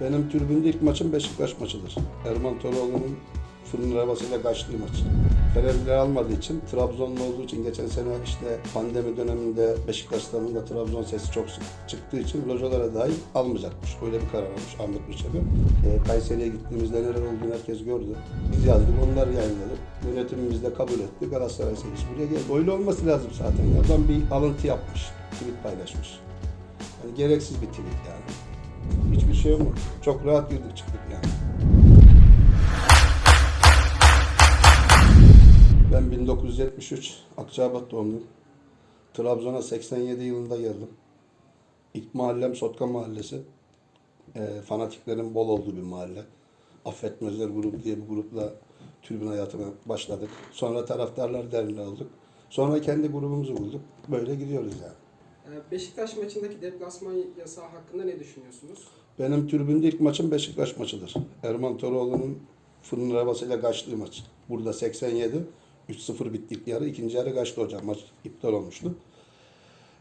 Benim tribünde ilk maçım Beşiktaş maçıdır. Erman Toroğlu'nun fırın arabasıyla kaçtığı maç. Fenerliler almadığı için, Trabzonlu olduğu için geçen sene işte pandemi döneminde Beşiktaş'tan da Trabzon sesi çok sık çıktığı için localara dahil almayacakmış. Öyle bir karar almış Ahmet Müçebi. E, Kayseri'ye gittiğimizde neler olduğunu herkes gördü. Biz yazdık, onlar yayınladı. Yönetimimiz de kabul etti. Galatasaray serisi buraya geldi. Öyle olması lazım zaten. Adam bir alıntı yapmış, tweet paylaşmış. Yani gereksiz bir tweet yani. Şey olmadı. Çok rahat girdik çıktık yani. Ben 1973 Akçabat doğumluyum. Trabzon'a 87 yılında geldim. İlk mahallem Sotka Mahallesi. Ee, fanatiklerin bol olduğu bir mahalle. Affetmezler grubu diye bir grupla tribün hayatına başladık. Sonra taraftarlar derneği olduk. Sonra kendi grubumuzu bulduk. Böyle gidiyoruz yani. Ee, Beşiktaş maçındaki deplasman yasağı hakkında ne düşünüyorsunuz? Benim tribünde ilk maçım Beşiktaş maçıdır. Erman Toroğlu'nun fırın arabasıyla kaçtığı maç. Burada 87. 3-0 bittik yarı. İkinci yarı kaçtı hocam. Maç iptal olmuştu.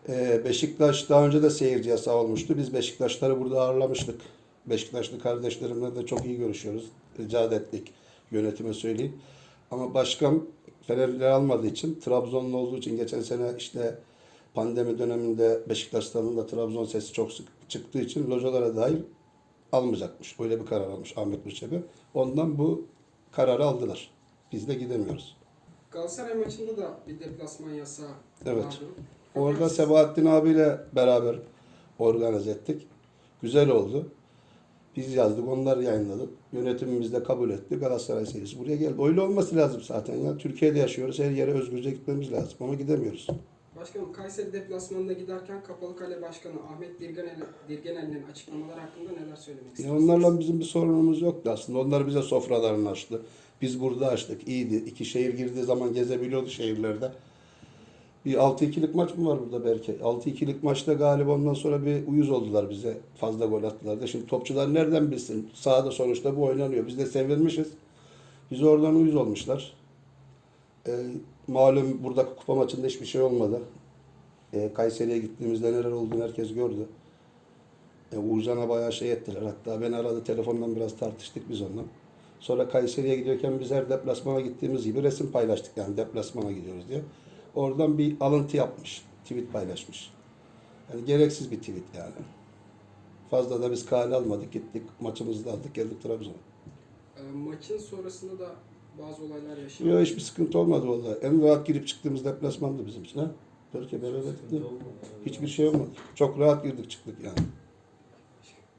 Ee, Beşiktaş daha önce de seyirci yasağı olmuştu. Biz Beşiktaşları burada ağırlamıştık. Beşiktaşlı kardeşlerimle de çok iyi görüşüyoruz. Rica ettik yönetime söyleyeyim. Ama başkan Fenerliler almadığı için, Trabzonlu olduğu için geçen sene işte pandemi döneminde Beşiktaş'tan da Trabzon sesi çok sık çıktığı için localara dahil almayacakmış. Öyle bir karar almış Ahmet Müçebi. Ondan bu kararı aldılar. Biz de gidemiyoruz. Galatasaray maçında da bir deplasman yasağı Evet. vardı. Orada Sebahattin abiyle beraber organize ettik. Güzel oldu. Biz yazdık, onlar yayınladı. Yönetimimiz de kabul etti. Galatasaray serisi buraya geldi. Öyle olması lazım zaten ya. Türkiye'de yaşıyoruz. Her yere özgürce gitmemiz lazım ama gidemiyoruz. Başkanım Kayseri deplasmanına giderken Kapalı Kale Başkanı Ahmet Dirgenel, Dirgenel'in açıklamaları hakkında neler söylemek Ya istersiniz? onlarla bizim bir sorunumuz yoktu aslında. Onlar bize sofralarını açtı. Biz burada açtık. İyiydi. İki şehir girdiği zaman gezebiliyordu şehirlerde. Bir 6-2'lik maç mı var burada belki? 6-2'lik maçta galiba ondan sonra bir uyuz oldular bize. Fazla gol attılar da. Şimdi topçular nereden bilsin? Sahada sonuçta bu oynanıyor. Biz de sevilmişiz. Biz oradan uyuz olmuşlar. Ee, malum burada kupa maçında hiçbir şey olmadı. Ee, Kayseri'ye gittiğimizde neler olduğunu herkes gördü. E, Uğurcan'a bayağı şey ettiler. Hatta beni aradı telefondan biraz tartıştık biz onunla. Sonra Kayseri'ye gidiyorken biz her deplasmana gittiğimiz gibi resim paylaştık yani deplasmana gidiyoruz diye. Oradan bir alıntı yapmış. Tweet paylaşmış. Yani gereksiz bir tweet yani. Fazla da biz kale almadık gittik maçımızı da aldık geldik Trabzon'a. Ee, maçın sonrasında da bazı olaylar yaşandı. Yok hiçbir sıkıntı olmadı vallahi. En rahat girip çıktığımız deplasmandı bizim için ha. Belki beraber değil. Hiçbir şey olmadı. Çok rahat girdik çıktık yani.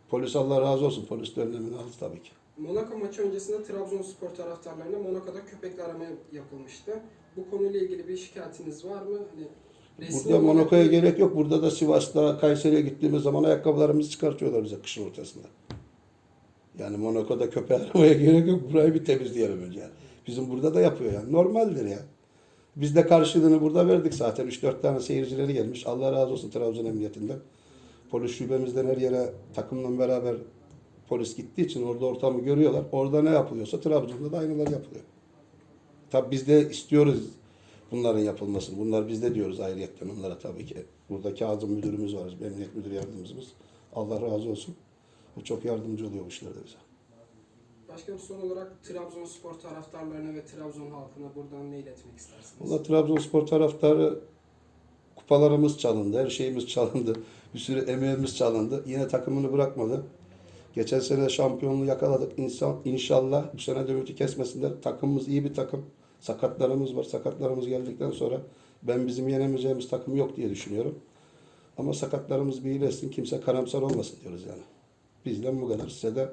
Polis Allah razı olsun. Polis de önlemini aldı tabii ki. Monaco maçı öncesinde Trabzonspor taraftarlarına Monaco'da köpekli arama yapılmıştı. Bu konuyla ilgili bir şikayetiniz var mı? Hani resmi Burada Monaco'ya gerek yok. Burada da Sivas'ta, Kayseri'ye gittiğimiz zaman ayakkabılarımızı çıkartıyorlar bize kışın ortasında. Yani Monaco'da köpeği aramaya gerek yok. Burayı bir temizleyelim önce. Yani. Bizim burada da yapıyor yani. Normaldir ya. Biz de karşılığını burada verdik zaten. 3-4 tane seyircileri gelmiş. Allah razı olsun Trabzon Emniyetinden. Polis şubemizden her yere takımla beraber polis gittiği için orada ortamı görüyorlar. Orada ne yapılıyorsa Trabzon'da da aynılar yapılıyor. Tabii biz de istiyoruz bunların yapılmasını. Bunlar biz de diyoruz ayrıyetten onlara tabii ki. Burada Kazım müdürümüz var, emniyet müdür yardımcımız. Allah razı olsun. Çok yardımcı oluyor bu işlerde bize. Başkanım son olarak Trabzonspor taraftarlarına ve Trabzon halkına buradan ne iletmek istersiniz? Valla Trabzonspor taraftarı kupalarımız çalındı, her şeyimiz çalındı. Bir sürü emeğimiz çalındı. Yine takımını bırakmadı. Geçen sene şampiyonluğu yakaladık. İnsan, inşallah bu sene de ümidi kesmesinler. Takımımız iyi bir takım. Sakatlarımız var. Sakatlarımız geldikten sonra ben bizim yenemeyeceğimiz takım yok diye düşünüyorum. Ama sakatlarımız bir iyileşsin. Kimse karamsar olmasın diyoruz yani. Bizden bu kadar. Size de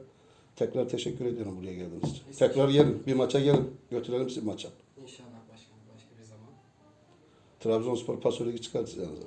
tekrar teşekkür ediyorum buraya geldiğiniz için. Tekrar gelin. Bir maça gelin. Götürelim sizi maça. İnşallah başkanım başka bir zaman. Trabzonspor Paso Ligi çıkartacağız.